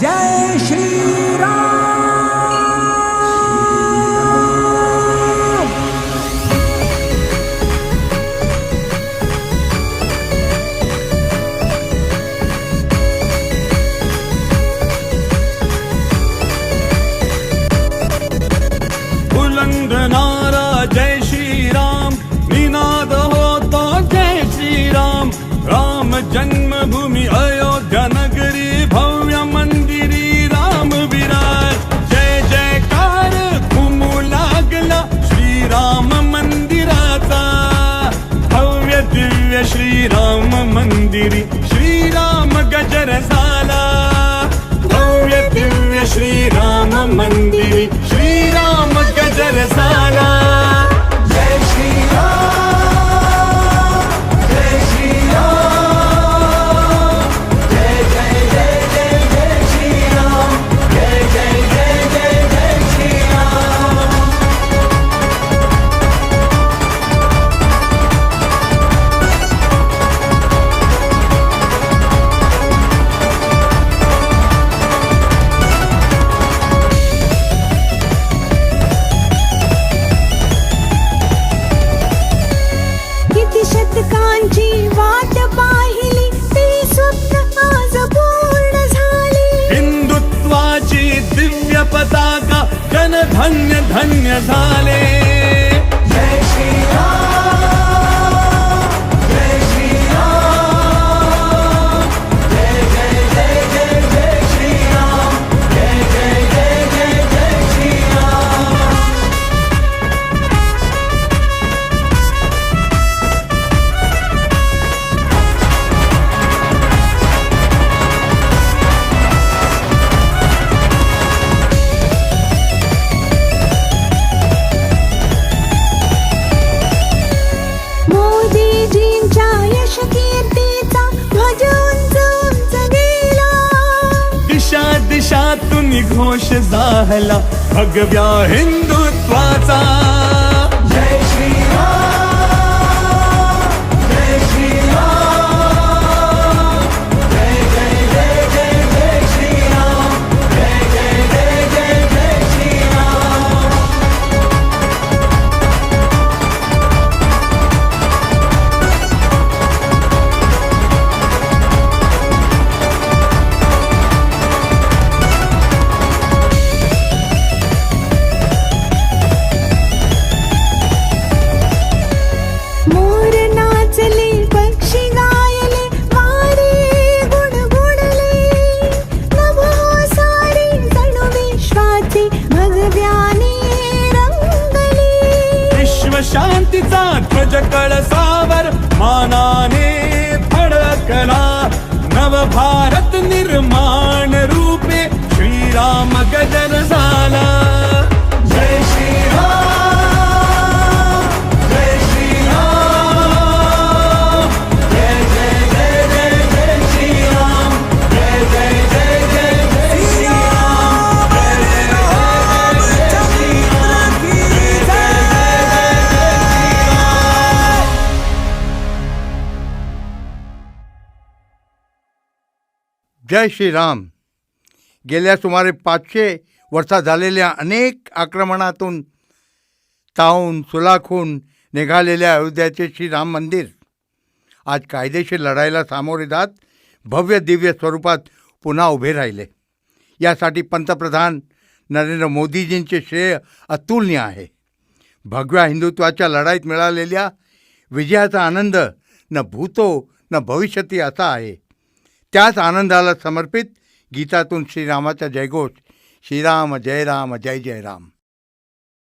जय श्रीराम। उल्लंघनारा जय श्रीराम। निनाद होतो जय श्रीराम। राम जन्मभूमी अयोध्या नगरी भव्य मंदिरी राम विराज जय जयकार घुमू लागला श्रीराम मंदिराचा. भव्य दिव्य श्रीराम मंदिरी. धन्य धन्य झाले. देशातून घोष झाला भगव्या हिंदुत्वाचा शांतीचा ध्वज कळसावर मानाने फडकला. नव भारत निर्माण रूपे श्रीराम गजर झाला. जय श्रीराम. गेल्या सुमारे पाचशे वर्षात झालेल्या अनेक आक्रमणातून तावून सुलाखून निघालेल्या अयोध्याचे श्रीराम मंदिर. आज कायदेशीर लढाईला सामोरे जात भव्य दिव्य स्वरूपात पुन्हा उभे राहिले. यासाठी पंतप्रधान नरेंद्र मोदीजींचे श्रेय अतुलनीय आहे. भगव्या हिंदुत्वाच्या लढाईत मिळालेल्या विजयाचा आनंद न भूतो न भविष्यती असा आहे. त्याच आनंदाला समर्पित गीतातून श्रीरामाचा जयघोष. श्रीराम जय राम जय जय राम.